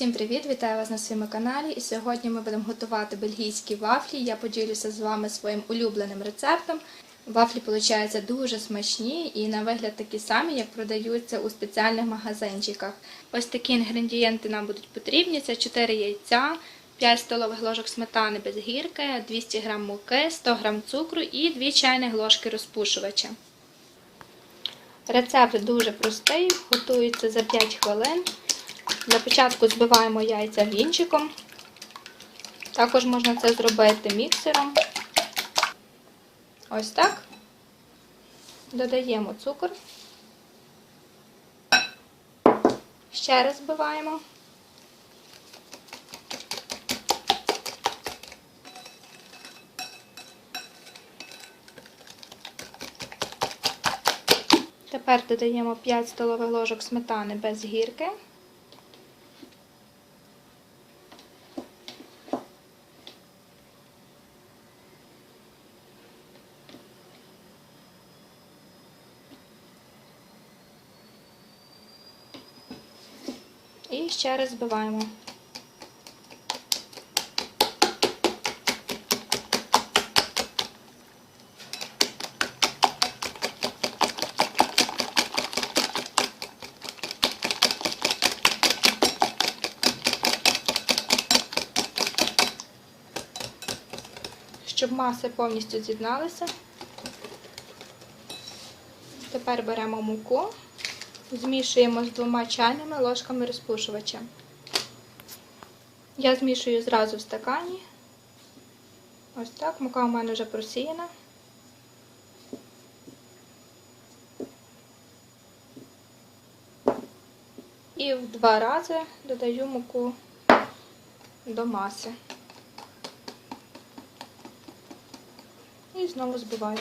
Всім привіт! Вітаю вас на своєму каналі. І сьогодні ми будемо готувати бельгійські вафлі. Я поділюся з вами своїм улюбленим рецептом. Вафлі получаються дуже смачні і на вигляд такі самі, як продаються у спеціальних магазинчиках. Ось такі інгредієнти нам будуть потрібні: це 4 яйця, 5 столових ложок сметани без гірки, 200 г муки, 100 г цукру і 2 чайних ложки розпушувача. Рецепт дуже простий, готується за 5 хвилин. Для початку збиваємо яйця вінчиком. Також можна це зробити міксером. Ось так. Додаємо цукор. Ще раз збиваємо. Тепер додаємо 5 столових ложок сметани без гірки. І ще раз збиваємо. Щоб маси повністю з'єдналися. Тепер беремо муку. Змішуємо з двома чайними ложками розпушувача. Я змішую зразу в стакані. Ось так, мука у мене вже просіяна. І в два рази додаю муку до маси. І знову збиваю.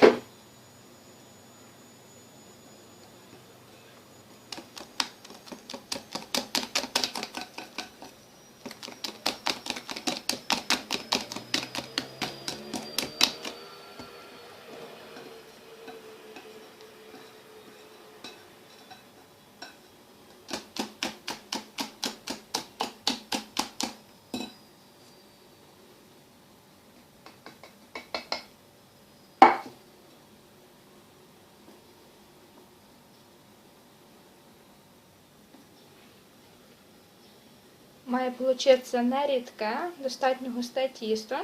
Має получитися не рідке, достатньо густе тісто,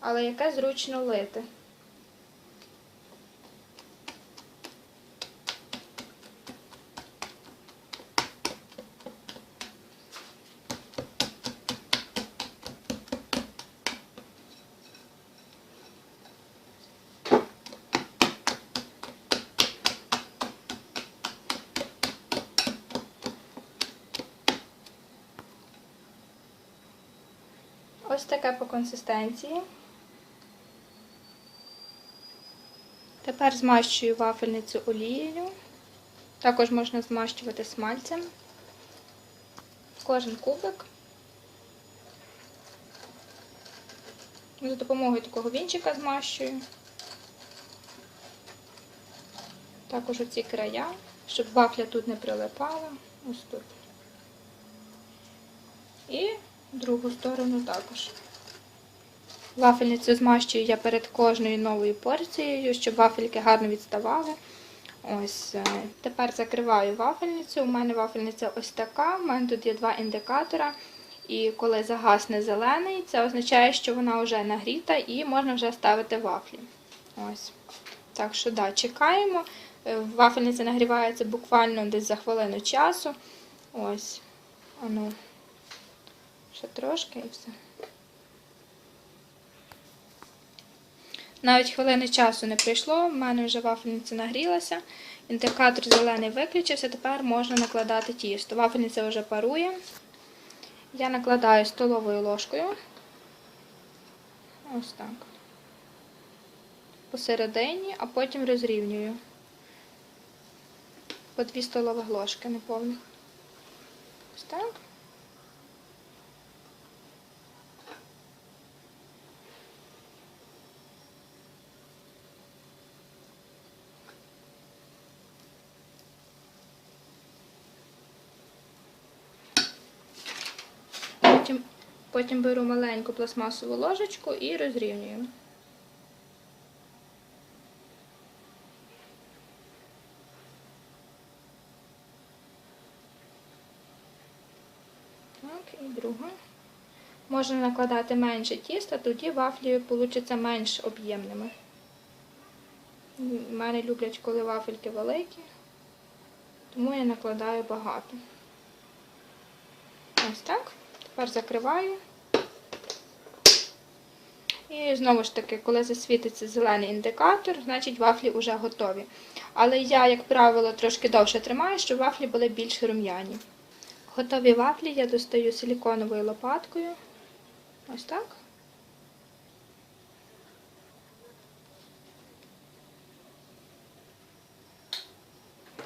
але яке зручно лити. Ось таке по консистенції. Тепер змащую вафельницю олією. Також можна змащувати смальцем. Кожен кубик. За допомогою такого вінчика змащую. Також оці края, щоб вафля тут не прилипала. Ось тут. І другу сторону також. Вафельницю змащую я перед кожною новою порцією, щоб вафельки гарно відставали. Ось, е, Тепер закриваю вафельницю. У мене вафельниця ось така. У мене тут є два індикатора. І коли загасне зелений, це означає, що вона вже нагріта і можна вже ставити вафлі. Ось. Так що, да, чекаємо. Е, Вафельниця нагрівається буквально десь за хвилину часу. Ось. Ану. Ще трошки і все. Навіть хвилини часу не прийшло, в мене вже вафельниця нагрілася, індикатор зелений виключився, тепер можна накладати тісто. Вафельниця вже парує. Я накладаю столовою ложкою. Ось так. Посередині, а потім розрівнюю. По 2 столових ложки неповних. Ось так. Потім, потім беру маленьку пластмасову ложечку і розрівнюю. Так, і друга. Можна накладати менше тіста, тоді вафлі получаться менш об'ємними. У мене люблять, коли вафельки великі, тому я накладаю багато. Ось так. Тепер закриваю. І знову ж таки, коли засвітиться зелений індикатор, значить вафлі вже готові. Але я, як правило, трошки довше тримаю, щоб вафлі були більш рум'яні. Готові вафлі я достаю силіконовою лопаткою. Ось так.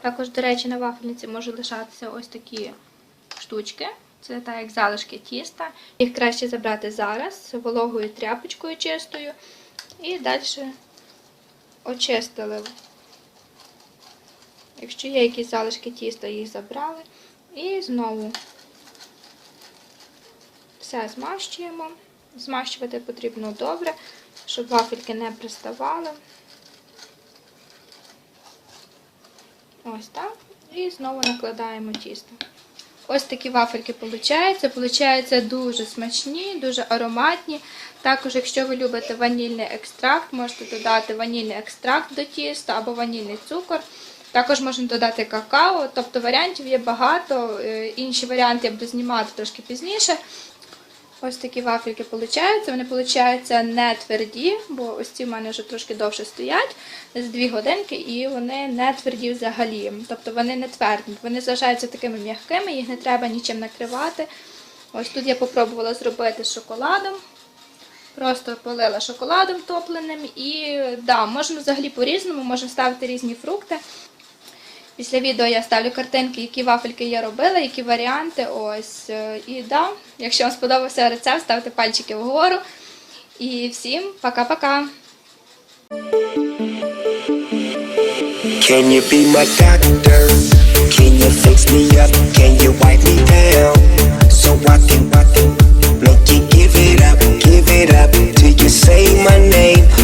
Також, до речі, на вафельниці можуть лишатися ось такі штучки. Це так як залишки тіста. Їх краще забрати зараз вологою тряпочкою чистою. І далі очистили. Якщо є якісь залишки тіста, їх забрали. І знову все змащуємо. Змащувати потрібно добре, щоб вафельки не приставали. Ось так. І знову накладаємо тісто. Ось такі вафельки получаються. Получаються дуже смачні, дуже ароматні. Також, якщо ви любите ванільний екстракт, можете додати ванільний екстракт до тіста або ванільний цукор. Також можна додати какао, тобто варіантів є багато. Е, Інші варіанти я буду знімати трошки пізніше. Ось такі вафельки получаються. Вони получаються не тверді, бо ось ці в мене вже трошки довше стоять, з 2 годинки, і вони не тверді взагалі. Тобто вони не тверді, вони залишаються такими м'якими, їх не треба нічим накривати. Ось тут я попробувала зробити з шоколадом. Просто полила шоколадом топленим і да, можна взагалі по-різному, можна ставити різні фрукти. Після відео я ставлю картинки, які вафельки я робила, які варіанти. Ось. Е, і да, якщо вам сподобався рецепт, ставте пальчики вгору. І всім пока-пока! Can you be my doctor? Can you fix me up? Can you wipe me down? So I can, I can make you give it up, give it up till you say my name.